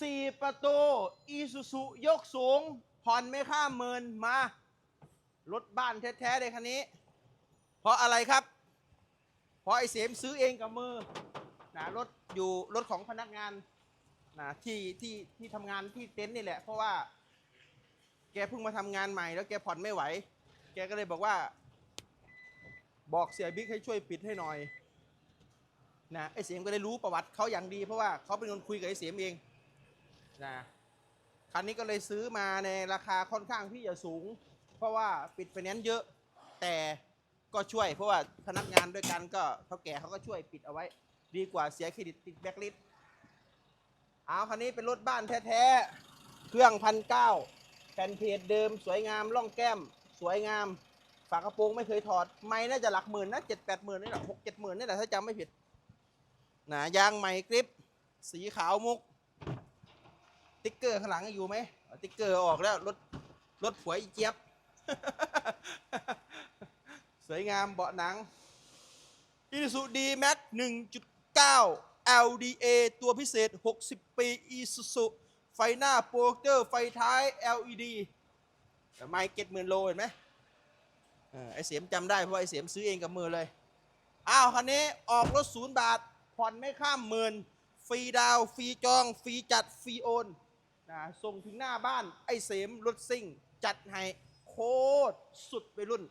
สี่ประตูอีซูซุยกสูง ผ่อนไม่ข้ามหมื่นมา รถบ้านแท้ ๆ เลยคันนี้ เพราะอะไรครับ เพราะไอเสมซื้อเองกับมือนะรถอยู่รถของพนักงานนะที่ที่ที่ทำงานที่เต็นท์นี่แหละ เพราะว่าแกเพิ่งมาทำงานใหม่ แล้วแกผ่อนไม่ไหว แกก็เลยบอกว่า บอกเสียบิ๊กให้ช่วยปิดให้หน่อยนะไอเสียมก็ได้รู้ประวัติเขาอย่างดีเพราะว่าเขาเป็นคนคุยกับไอเสียมเอง นะคันนี้ก็เลยซื้อมาในราคาค่อนข้างที่จะสูง เพราะว่าปิดไฟแนนซ์เยอะ แต่ก็ช่วย เพราะว่าพนักงานด้วยกันก็เท่าแก่เขาก็ช่วยปิดเอาไว้ ดีกว่าเสียเครดิตติดแบล็คลิสต์เอาคันนี้เป็นรถบ้านแท้ๆ เครื่องพันเก้าแผ่นเพจเดิมสวยงามล่องแก้ม สวยงาม ฝากระโปรงไม่เคยถอด ไม่น่าจะหลักหมื่นนะเจ็ดแปดหมื่นนี่แหละหกเจ็ดหมื่นนี่แหละถ้าจำไม่ผิดนะยางใหม่กริป สีขาวมุก ติ๊กเกอร์ข้างหลังอยู่ไหมติ๊กเกอร์ออกแล้วรถรถผัวอีเจี๊ยบ สวยงามเบาะหนัง i s u d m a x 1.9 LDA ตัวพิเศษ 60 ปี Isuzu ไฟหน้าโปรเจอร์ไฟท้าย LED แต่ไม่เก็ตหมื่นโลเห็นไหมไอเสียมจำได้เพราะไอเสียมซื้อเองกับมือเลย อ้าว คันนี้ออกรถศูนย์บาท ผ่อนไม่ข้ามหมื่น ฟรีดาว ฟรีจอง ฟรีจัด ฟรีโอน นะส่งถึงหน้าบ้านไอเสมรถซิ่ง จัดให้โคตรสุดไปรุ่น